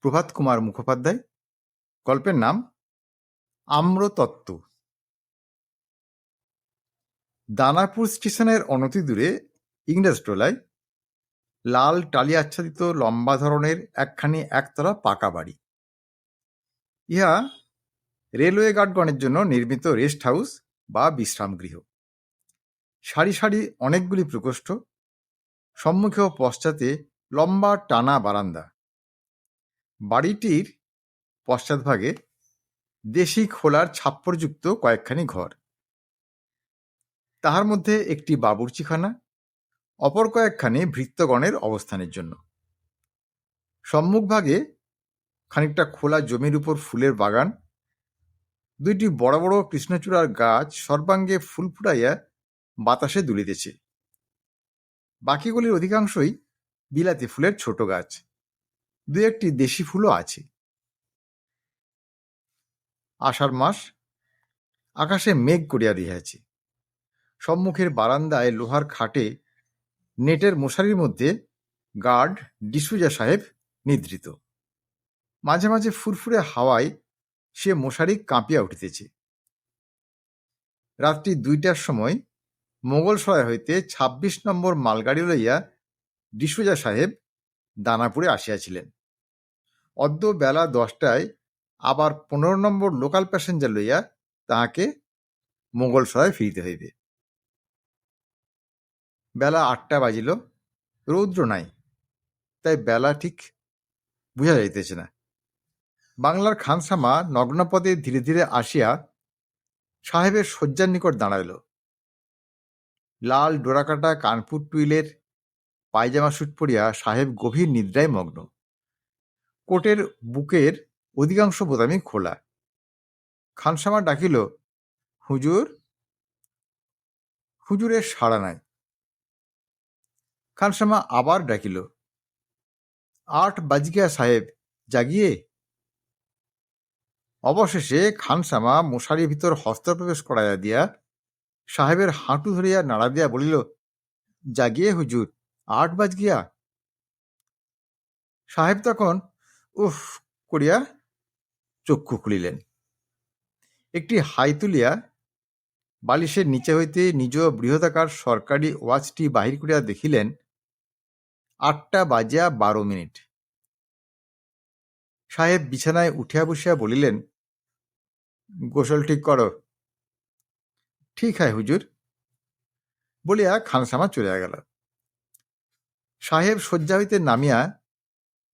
প্রভাত কুমার মুখোপাধ্যায়, গল্পের নাম আম্রতত্ত্ব। দানাপুর স্টেশনের অনতি দূরে ইংরেজ টোলায় লাল টালি আচ্ছাদিত লম্বা ধরনের একখানি একতলা পাকা বাড়ি। ইহা রেলওয়ে গার্ডগণের জন্য নির্মিত রেস্ট হাউস বা বিশ্রাম গৃহ সারি সারি অনেকগুলি প্রকোষ্ঠ, সম্মুখে ও পশ্চাতে লম্বা টানা বারান্দা। বাড়িটির পশ্চাৎভাগে দেশি খোলার ছাপ্পরযুক্ত কয়েকখানি ঘর। তাহার মধ্যে একটি বাবুর্চিখানা, অপর কয়েকখানি ভৃত্যগণের অবস্থানের জন্য। সম্মুখভাগে খানিকটা খোলা জমির উপর ফুলের বাগান, দুইটি বড় বড় কৃষ্ণচূড়ার গাছ সর্বাঙ্গে ফুল ফুটাইয়া বাতাসে দুলিতেছে। বাকিগুলির অধিকাংশই বিলাতি ফুলের ছোট গাছ। দু একটি দেশি ফুলও আছে। আষাঢ় মাস, আকাশে মেঘ করিয়া দিয়াছে। সম্মুখের বারান্দায় লোহার খাটে নেটের মশারির মধ্যে গার্ড ডিসুজা সাহেব নিদ্রিত। মাঝে মাঝে ফুরফুরে হাওয়ায় সে মশারি কাঁপিয়া উঠিতেছে। রাত্রি দুইটার সময় মোগলসরাই হইতে ২৬ নম্বর মালগাড়ি লইয়া ডিসুজা সাহেব দানাপুরে আসিয়াছিলেন। অদ্য বেলা দশটায় আবার পনেরো নম্বর লোকাল প্যাসেঞ্জার লইয়া তাহাকে মোগলসরায় ফিরিতে হইবে। বেলা আটটা বাজিল, রৌদ্র নাই, তাই বেলা ঠিক বুঝা যাইতেছে না। বাংলার খানসামা নগ্নপদে ধীরে ধীরে আসিয়া সাহেবের শয্যার নিকট দাঁড়াইল। লাল ডোরাকাটা কানপুর টুইলের পায়জামা স্যুট পরিয়া সাহেব গভীর নিদ্রায় মগ্ন। কোটের বুকের অধিকাংশ বোতামই খোলা। খানসামা ডাকিল, হুজুর, হুজুরের সাড়া নাই। খানসামা আবার ডাকিল, আট বাজিকা সাহেব, জাগিয়ে। অবশেষে খানসামা মশারির ভিতর হস্তপ্রবেশ করাইয়া দিয়া সাহেবের হাঁটু ধরিয়া নাড়া দিয়া বলিল, জাগিয়ে হুজুর, আট বাজ গিয়া সাহেব তখন উফ করিয়া চক্ষু খুলিলেন। একটি হাই তুলিয়া বালিশের নিচে হইতে নিজ বৃহদাকার সরকারি ওয়াচটি বাহির করিয়া দেখিলেন, আটটা বাজিয়া বারো মিনিট। সাহেব বিছানায় উঠিয়া বসিয়া বলিলেন, গোসল ঠিক করো। ঠিক হয় হুজুর। বলিয়া খানসামা চলিয়া গেল। সাহেব শয্যা হইতে নামিয়া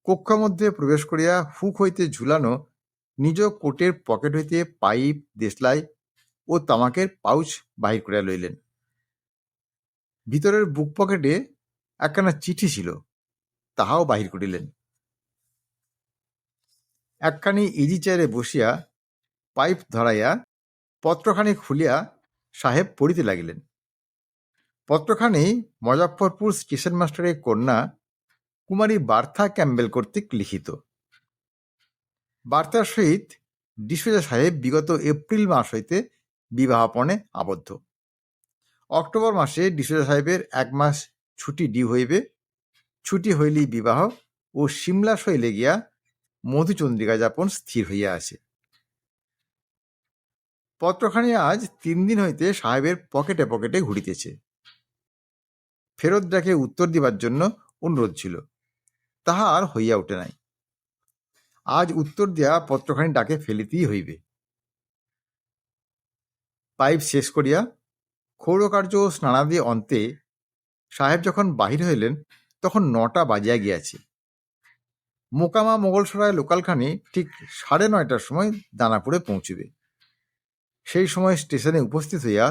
কক্ষ মধ্যে প্রবেশ করিয়া হুক হইতে ঝুলানো, নিজ কোটের পকেট হইতে পাইপ, দেশলাই ও তামাকের পাউচ বাহির করিয়া লইলেন। ভিতরের বুক পকেটে একখানা চিঠি ছিল, তাহাও বাহির করিলেন। একখানি ইজি চেয়ারে বসিয়া পাইপ ধরাইয়া পত্রখানি খুলিয়া সাহেব পড়িতে লাগিলেন। পত্রখানি মজফ্ফরপুর স্টেশন মাস্টারের কন্যা কুমারী বার্থা ক্যাম্বেল কর্তৃক লিখিত। বার্তার সহিত ডিসোজা সাহেব বিগত এপ্রিল মাস হইতে বিবাহপণে আবদ্ধ। অক্টোবর মাসে ডিসোজা সাহেবের এক মাস ছুটি ডিউ হইবে। ছুটি হইলেই বিবাহ ও সিমলা শৈলে গিয়া মধুচন্দ্রিকা যাপন স্থির হইয়া আছে পত্রখানি আজ তিন দিন হইতে সাহেবের পকেটে পকেটে ঘুরিতেছে। ফেরত ডাকে উত্তর দিবার জন্য অনুরোধ ছিল। তাহা আর হইয়া ওঠে নাই। আজ উত্তর দিয়া পত্রখানি ডাকে ফেলিতেই হইবে। পাইপ শেষ করিয়া ক্ষৌরকার্য স্নানাদি অন্তে সাহেব যখন বাহির হইলেন, তখন নটা বাজিয়া গিয়াছে। মোকামা মোগলসরায় লোকালখানি ঠিক সাড়ে নয়টার সময় দানাপুরে পৌঁছিবে। সেই সময় স্টেশনে উপস্থিত হইয়া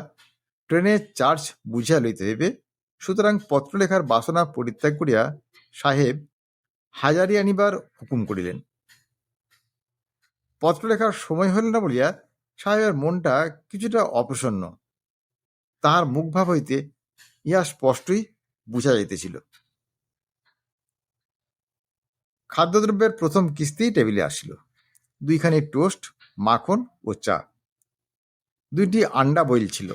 ট্রেনের চার্জ বুঝিয়া লইতে হইবে। সুতরাং পত্রলেখার বাসনা পরিত্যাগ করিয়া সাহেব হাজারি আনিবার হুকুম করিলেন। পত্র লেখার সময় হইল না বলিয়া সাহেবের মনটা কিছুটা অপ্রসন্ন। তাহার মুখভাব হইতে ইহা স্পষ্টই বুঝা যাইতেছিল। খাদ্যদ্রব্যের প্রথম কিস্তিই টেবিলে আসিল। দুইখানি টোস্ট, মাখন ও চা। দুইটি আন্ডা বইল ছিল।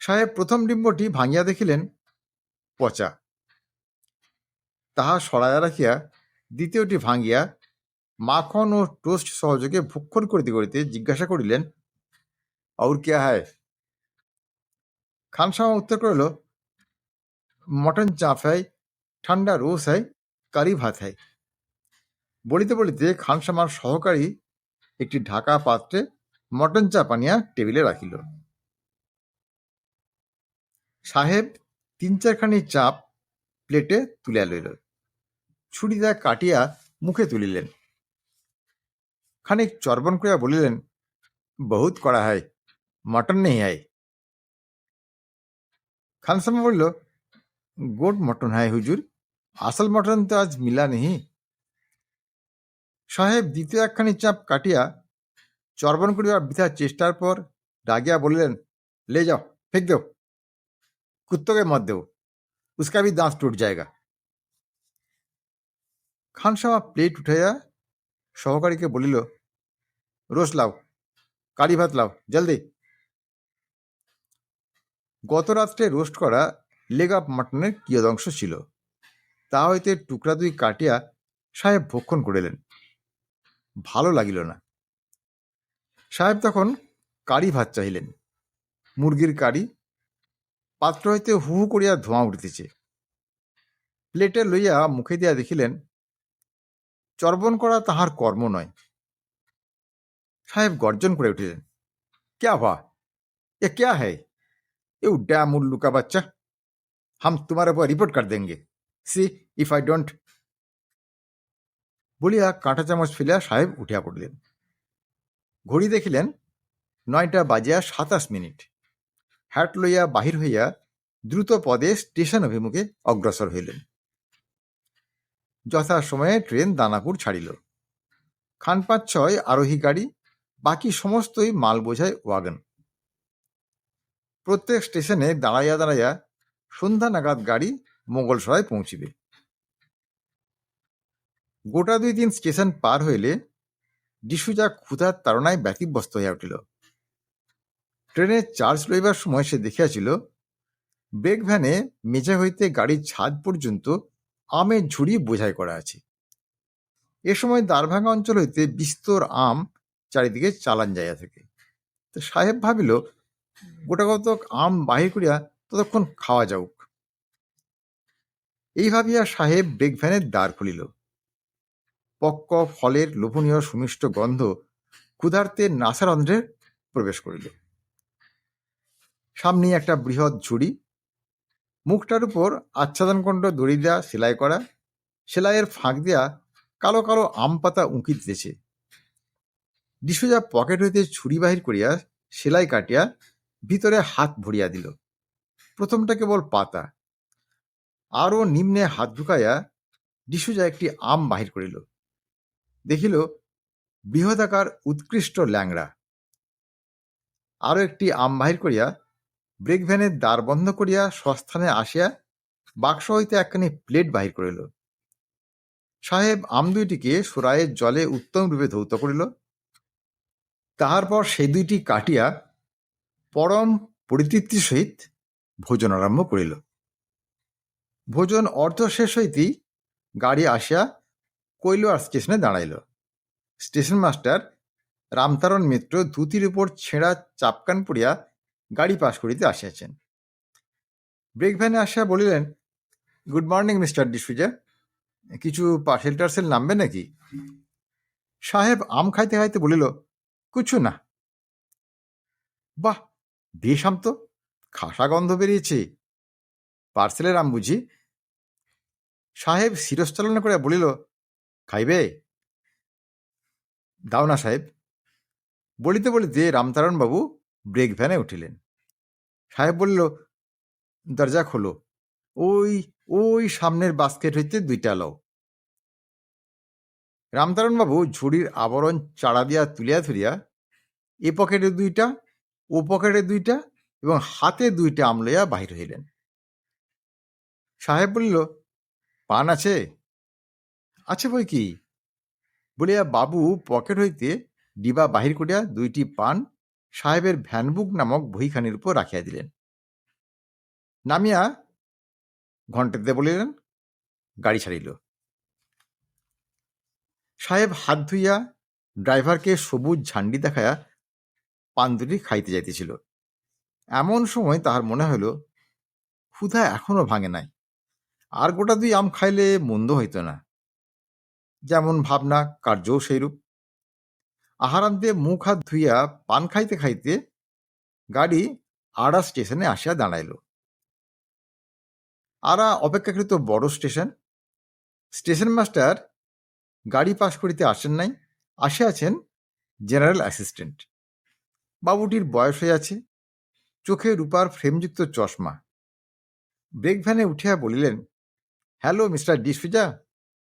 সাহেব প্রথম ডিম্বটি ভাঙিয়া দেখিলেন, পচা। তাহা সরাইয়া রাখিয়া দ্বিতীয়টি ভাঙ্গিয়া মাখন ও টোস্ট সহযোগে ভক্ষণ করিতে করিতে জিজ্ঞাসা করিলেন, আউর কে হায় খান উত্তর করিল, মটন চা ফাই, ঠান্ডা রোস হয় কারি ভাত হয় বলিতে বলিতে খানসামার সহকারী একটি ঢাকা পাত্রে মটন চা পানিয়া টেবিলে রাখিল। সাহেব তিন চারখানি চাপ প্লেটে তুলিয়া লইল। ছুরিটা কাটিয়া মুখে তুলিলেন। খানিক চর্বণ করিয়া বলিলেন, বহুত করা হয়, মটন নেই হয়। খানসামা বলল, গোট মটন হয় হুজুর, আসল মটন তো আজ মিলা নেই সাহেব দ্বিতীয় একখানি চাপ কাটিয়া চর্বণ করিবার বৃথা চেষ্টার পর ডাগিয়া বলিলেন, লে যাও, ফেক দেও, কুত্তকে মত দেও, উস্কাবি দাঁত টুট জায়গা। খানসামা প্লেট উঠাইয়া সহকারীকে বলিল রোস লাও, কারি ভাত লাও, জলদি। গত রাত্রে রোস্ট করা লেগ আপ মাটনের কিয়দংশ ছিল। তা হইতে টুকরা দুই কাটিয়া সাহেব ভক্ষণ করিলেন। ভালো লাগিল না। সাহেব তখন কারি ভাত চাহিলেন। মুরগির কারি পাত্র হইতে হু হু করিয়া ধোঁয়া উঠিতেছে। প্লেটে লইয়া মুখে দিয়া দেখিলেন চর্বণ করা তাহার কর্ম নয় সাহেব গর্জন করে উঠিলেন क्या हुआ ये क्या है ये डैम उल्लू का बच्चा हम तुम्हारे ऊपर रिपोर्ट कर देंगे সি ইফ আই ডোন্ট বলিয়া কাঁটা চামচ ফেলিয়া সাহেব উঠিয়া পড়লেন ঘড়ি দেখিলেন নয়টা বাজিয়া সাতাশ মিনিট হ্যাট লইয়া বাহির হইয়া দ্রুত পদে স্টেশন অভিমুখে অগ্রসর হইলেন যথা সময়ে ট্রেন দানাপুর ছাড়িল। খান পাঁচ ছয়, আরোহী গাড়ি, বাকি সমস্তই মাল বোঝায় ওয়াগন। প্রত্যেক স্টেশনে দাঁড়াইয়া দাঁড়াইয়া সন্ধ্যা নাগাদ গাড়ি মোগলসরায় পৌঁছিবে। গোটা দুই দিন স্টেশন পার হইলে ডিসুজা ক্ষুধার তাড়নায় ব্যতিব্যস্ত হইয়া উঠিল। ট্রেনের চার্জ লইবার সময় সে দেখিয়াছিল, ব্রেক ভ্যানে মেঝে হইতে গাড়ির ছাদ পর্যন্ত আমের ঝুড়ি বোঝাই করা আছে। এ সময় দ্বারভাঙা অঞ্চল হইতে বিস্তর আম চারিদিকে চালান যাইয়া থাকে। তো সাহেব ভাবিল, গোটা কতক আম বাহির করিয়া ততক্ষণ খাওয়া যাউক। এই ভাবিয়া সাহেব ব্রেক ভ্যানের দ্বার খুলিল। পক্ক, ফলের লোভনীয় সুমিষ্ট গন্ধ ক্ষুধার্তের নাসারন্ধ্রে প্রবেশ করিল। সামনে একটা বৃহৎ ঝুড়ি মুখটার উপর আচ্ছাদনকণ্ড দড়ি দেয়া, সেলাই করা, সেলাইয়ের ফাঁক দিয়া, কালো কালো আম পাতা উঁকি দিতেছে। ডিসুজা পকেট হইতে ছুরি বাহির করিয়া সেলাই কাটিয়া ভিতরে হাত ভরিয়া দিল। প্রথমটা কেবল পাতা। আরও নিম্নে হাত ঢুকাইয়া ডিসুজা একটি আম বাহির করিল। দেখিল, বৃহদাকার উৎকৃষ্ট ল্যাংড়া। আরও একটি আম বাহির করিয়া ব্রেক ভ্যানের দ্বার বন্ধ করিয়া সস্থানে আসিয়া বাক্স হইতে একখানি প্লেট বাহির করিল। সাহেব আম দুইটিকে সুরায়ের জলে উত্তম রূপে ধৌত করিল। তাহার পর সেই দুইটি কাটিয়া পরম পরিতৃপ্তির সহিত ভোজন আরম্ভ করিল। ভোজন অর্ধ শেষ হইতেই গাড়ি আসিয়া কৈলোয়ার স্টেশনে দাঁড়াইল। স্টেশন মাস্টার রামতারণ মিত্র ধুতির উপর ছেঁড়া চাপকান পড়িয়া গাড়ি পাশ করিতে আসিয়াছেন। ব্রেক ভ্যানে আসিয়া বলিলেন, গুড মর্নিং, মিস্টার ডিসুজা কিছু পার্সেল টার্সেল নামবে নাকি? সাহেব আম খাইতে খাইতে বলিল, কিছু না। বাহ, বেশ আম তো, খাসা গন্ধ বেরিয়েছে। পার্সেলের আম বুঝি? সাহেব শিরশ্চালনা করে বলিল, খাইবে? দাও না, সাহেব। বলিতে বলিতে রামতারণ বাবু ব্রেক ভ্যানে উঠিলেন। সাহেব বলল, দরজা খোলো। ওই ওই সামনের বাস্কেট হইতে দুইটা লও। রামতারণবাবু ঝুড়ির আবরণ চাড়া দিয়া তুলিয়া ধরিয়া এ পকেটে দুইটা, ও পকেটে দুইটা এবং হাতে দুইটা আম লইয়া বাহির হইলেন। সাহেব বলিল, পান আছে? আছে বই কি? বলিয়া বাবু পকেট হইতে ডিবা বাহির করিয়া দুইটি পান সাহেবের ভ্যানবুক নামক বইখানির উপর রাখিয়া দিলেন। নামিয়া ঘন্টাতে বলিলেন, গাড়ি ছাড়িল। সাহেব হাত ধুইয়া ড্রাইভারকে সবুজ ঝান্ডি দেখায়া পান দুটি খাইতে যাইতেছিল। এমন সময় তাহার মনে হইল, ক্ষুধা এখনও ভাঙে নাই। আর গোটা দুই আম খাইলে মন্দ হইত না। যেমন ভাবনা, কার্যও সেইরূপ। আহারান্তে মুখ হাত ধুইয়া পান খাইতে খাইতে গাড়ি আড়া স্টেশনে আসিয়া দাঁড়াইল। আড়া অপেক্ষাকৃত বড় স্টেশন। স্টেশন মাস্টার গাড়ি পাশ করিতে আসেন নাই আসে আসিয়াছেন জেনারেল অ্যাসিস্ট্যান্ট। বাবুটির বয়স হয়ে আছে চোখে রূপার ফ্রেমযুক্ত চশমা। ব্রেক ভ্যানে উঠিয়া বলিলেন, হ্যালো মিস্টার ডিসফিজা,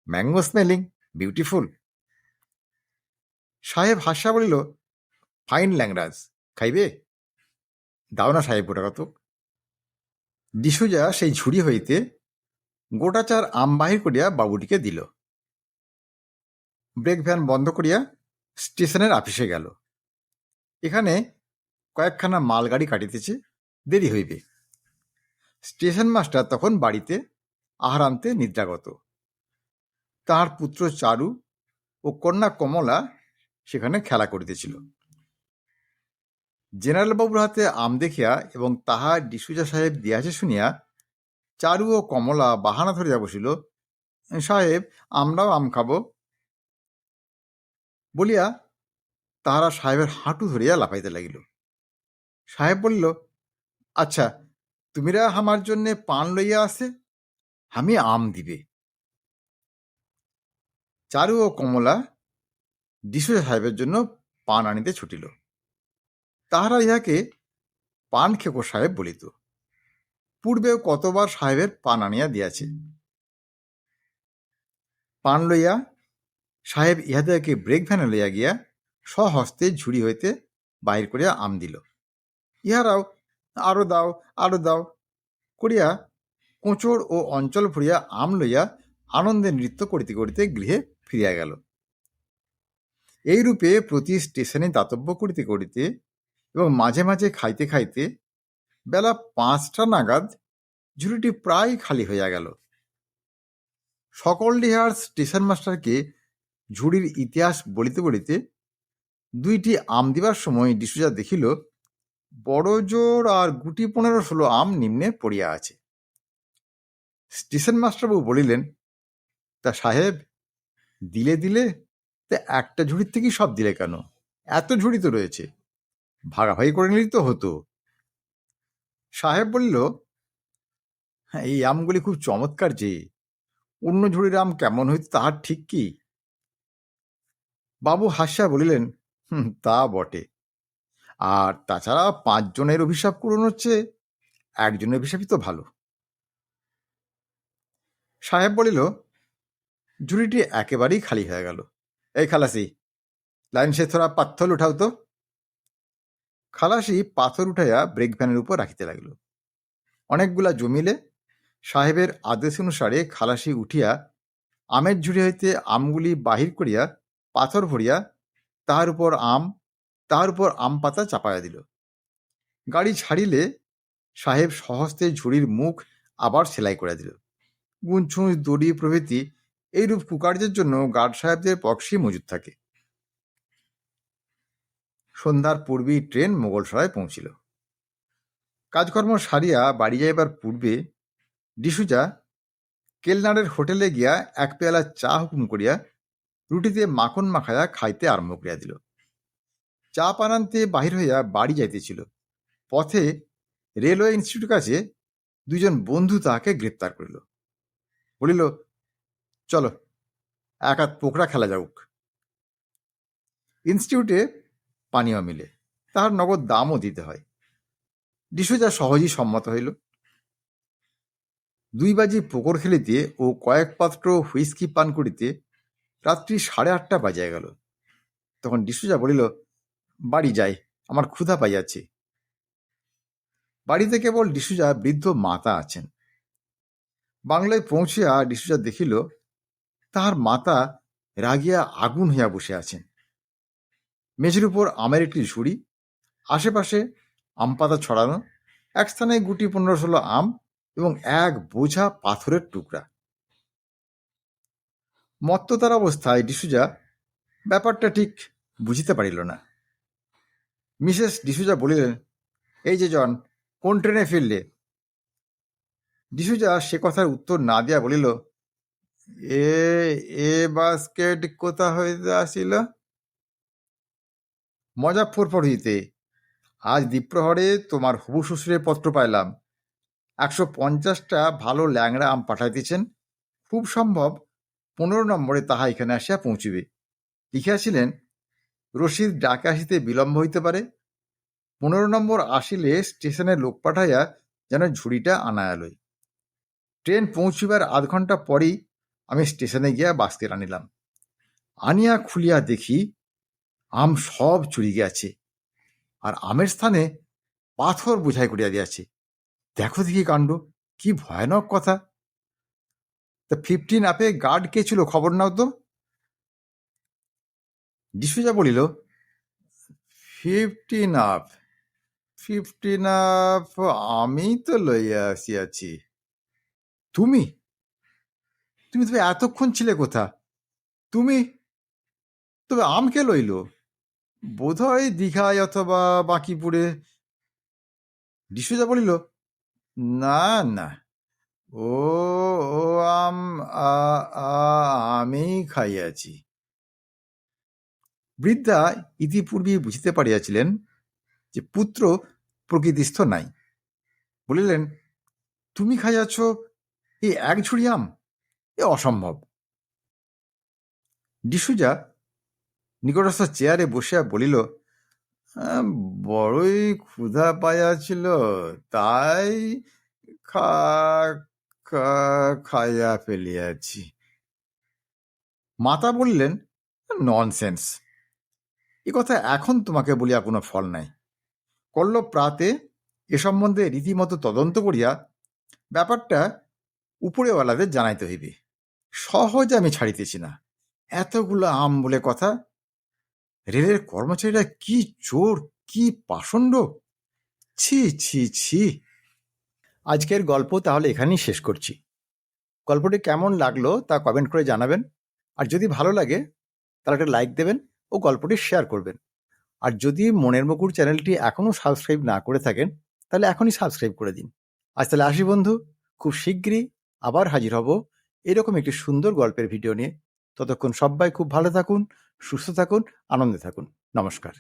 ম্যাঙ্গো স্মেলিং, বিউটিফুল। সাহেব হাসা বলিল, ফাইন ল্যাংরাজ খাইবে? দাও না সাহেব গোটা কত ডিসুজা সেই ঝুড়ি হইতে গোটা চার আম বাহির করিয়া বাবুটিকে দিল। ব্রেক ভ্যান বন্ধ করিয়া স্টেশনের আপিসে গেল। এখানে কয়েকখানা মালগাড়ি কাটিতেছে, দেরি হইবে। স্টেশন মাস্টার তখন বাড়িতে আহারান্তে নিদ্রাগত। তাহার পুত্র চারু ও কন্যা কমলা সেখানে খেলা করিতেছিল। জেনারেল বাবুর হাতে আম দেখিয়া এবং তাহা ডিসুজা সাহেব দিয়াছে শুনিয়া চারু ও কমলা বাহানা ধরিয়া বসিল, সাহেব, আমরাও আম খাব। বলিয়া তাহারা সাহেবের হাঁটু ধরিয়া লাফাইতে লাগিল। সাহেব বলিল আচ্ছা তুমিরা আমার জন্যে পান লইয়া আসে, আমি আম দিবে। চারু ও কমলা ডিসুজা সাহেবের জন্য পান আনিতে ছুটিল। তাহারা ইহাকে পান খেকো সাহেব বলিত। পূর্বেও কতবার সাহেবের পান আনিয়া দিয়াছে। পান লইয়া সাহেব ইহাদেরকে ব্রেক ভ্যানে লইয়া গিয়া স্বহস্তে ঝুড়ি হইতে বাহির করিয়া আম দিল। ইহারাও, আরও দাও আরও দাও করিয়া কোঁচড় ও অঞ্চল ফুরিয়া আম লইয়া আনন্দে নৃত্য করিতে করিতে গৃহে ফিরিয়া গেল। এইরূপে প্রতি স্টেশনে দাতব্য করিতে করিতে এবং মাঝে মাঝে খাইতে খাইতে বেলা পাঁচটা নাগাদ ঝুড়িটি প্রায় খালি হইয়া গেল। সকল ডিহার স্টেশন মাস্টারকে ঝুড়ির ইতিহাস বলিতে বলিতে দুইটি আম দিবার সময় ডিসুজা দেখিল, বড় জোর আর গুটি পনেরো ষোলো আম নিম্নে পড়িয়া আছে। স্টেশন মাস্টারবাবু বলিলেন, তা সাহেব, দিলে দিলে তা একটা ঝুড়ির থেকেই সব দিলে কেন? এত ঝুড়ি তো রয়েছে। ভাগাভাগি করে নিলেই তো হতো। সাহেব বলল "হ্যাঁ, এই আমগুলি খুব চমৎকার যে। অন্য ঝুড়ির আম কেমন হইতো তাহার ঠিক কি? বাবু হাস্যা বলিলেন হুম তা বটে। আর তাছাড়া পাঁচজনের অভিশাপ পূরণ হচ্ছে একজনের অভিশাপই তো ভালো। সাহেব বলিল ঝুড়িটি একেবারেই খালি হয়ে গেল। এই খালাসি, লাইন সে থোড়া পাথর উঠাও তো। খালাসি পাথর উঠাইয়া ব্রেক ভ্যানের উপর রাখিতে লাগিল। অনেকগুলা জমিলে সাহেবের আদেশ অনুসারে খালাসি উঠিয়া আমের ঝুড়ি হইতে আমগুলি বাহির করিয়া পাথর ভরিয়া তাহার উপর আম, তাহার উপর আম পাতা চাপাইয়া দিল। গাড়ি ছাড়িলে সাহেব সহস্তে ঝুড়ির মুখ আবার সেলাই করে দিল। গুঞ্ছুঁচ দড়ি প্রভৃতি এইরূপ কুকার্যের জন্য গার্ড সাহেবদের পক্ষেই মজুদ থাকে। সন্ধ্যার পূর্বেই ট্রেন মোগলসরায় পৌঁছিল। কাজকর্ম সারিয়া বাড়ি যাইবার পূর্বে ডিসুজা কেলনারের হোটেলে গিয়া এক পেয়ালা চা হুকুম করিয়া রুটিতে মাখন মাখাইয়া খাইতে আরম্ভ করিয়া দিল। চা পানান্তে বাহির হইয়া বাড়ি যাইতেছিল। পথে রেলওয়ে ইনস্টিটিউট কাছে দুইজন বন্ধু তাহাকে গ্রেপ্তার করিল। বলিল চলো, এক হাত পোকরা খেলা যাউক। ইনস্টিটিউটে পানীয় মিলে, তাহার নগদ দামও দিতে হয়। ডিসুজা সহজেই সম্মত হইল। দুই বাজি পোকর খেলিতে ও কয়েক পাত্র হুইস্কি পান করিতে রাত্রি সাড়ে আটটা বাজিয়া গেল। তখন ডিসুজা বলিল, বাড়ি যাই, আমার ক্ষুধা পাইয়াছে। বাড়িতে কেবল ডিসুজা বৃদ্ধ মাতা আছেন। বাংলায় পৌঁছিয়া ডিসুজা দেখিল তাহার মাতা রাগিয়া আগুন হইয়া বসে আছেন। মেঝের উপর আমের একটি ঝুড়ি, আশেপাশে আম পাতা ছড়ানো, এক স্থানে গুটি পনেরো ষোলো আম এবং এক বোঝা পাথরের টুকরা। মত্ততার অবস্থায় ডিসুজা ব্যাপারটা ঠিক বুঝিতে পারিল না। মিসেস ডিসুজা বলিলেন, এই যে জন, কোন ট্রেনে ফিরলে? ডিসুজা সে কথার উত্তর না দিয়া বলিল এ এ বাস্কেট কোথা হইতে আসিল? মজাফরপুর হইতে আজ দ্বীপ্রহরে তোমার হবু শ্বশুরের পত্র পাইলাম। একশো পঞ্চাশটা ভালো ল্যাংড়া আম পাঠাইতেছেন। খুব সম্ভব পনেরো নম্বরে তাহা এখানে আসিয়া পৌঁছিবে। লিখিয়াছিলেন, রশিদ ডাকে আসিতে বিলম্ব হইতে পারে। পনেরো নম্বর আসিলে স্টেশনে লোক পাঠাইয়া যেন ঝুড়িটা আনায়া লই ট্রেন পৌঁছিবার আধ ঘণ্টা পরেই আমি স্টেশনে গিয়া বাস্কেট আনিলাম আনিয়া খুলিয়া দেখি আম সব চুরি গিয়াছে আর আমের স্থানে পাথর বোঝাই করিয়া দিয়াছে। দেখো দেখি কাণ্ড, কি ভয়ানক কথা। তা ফিফটিন আপে গার্ড কে ছিল খবর নাও তো? ডিসুজা বলিল, ফিফটিন আপ ফিফটিন আপ, আমি তো লইয়া আসিয়াছি। তুমি? তুমি তবে এতক্ষণ ছিলে কোথা তুমি, তবে আমকে লইল? বোধহয় দীঘায় অথবা বাঁকিপুরে? ডিসুজা বলিল, না না। ও ও আম আমি খাইয়াছি। বৃদ্ধা ইতিপূর্বে বুঝিতে পারিয়াছিলেন যে পুত্র প্রকৃতিস্থ নাই। বলিলেন, তুমি খাইয়াছ এই এক ঝুড়ি আম? এ অসম্ভব। ডিসুজা নিকটস্থ চেয়ারে বসিয়া বলিল "আহ, বড়ই ক্ষুধা পাইয়াছিল তাই খা খাইয়া ফেলিয়াছি। মাতা বললেন ননসেন্স এ কথা এখন তোমাকে বলিয়া কোনো ফল নাই। কল্ল প্রাতে এ সম্বন্ধে রীতিমতো তদন্ত করিয়া ব্যাপারটা উপরেওয়ালাদের জানাইতে হইবে। সহজে আমি ছাড়িতেছি না। এতগুলো আম বলে কথা। রেলের কর্মচারীরা কি চোর, কি পাষণ্ড? ছি ছি ছি। আজকের গল্প তাহলে এখানেই শেষ করছি। গল্পটি কেমন লাগল তা কমেন্ট করে জানাবেন। আর যদি ভালো লাগে, তাহলে একটা লাইক দেবেন ও গল্পটি শেয়ার করবেন। আর যদি মনের মুকুর চ্যানেলটি এখনও সাবস্ক্রাইব না করে থাকেন, তাহলে এখনই সাবস্ক্রাইব করে দিন। আজ তাহলে আসি বন্ধু, খুব শীঘ্রই আবার হাজির হব এরকম একটি সুন্দর গল্পের ভিডিও নিয়ে। ততক্ষণ সবাই খুব ভালো থাকুন, সুস্থ থাকুন, আনন্দে থাকুন। নমস্কার।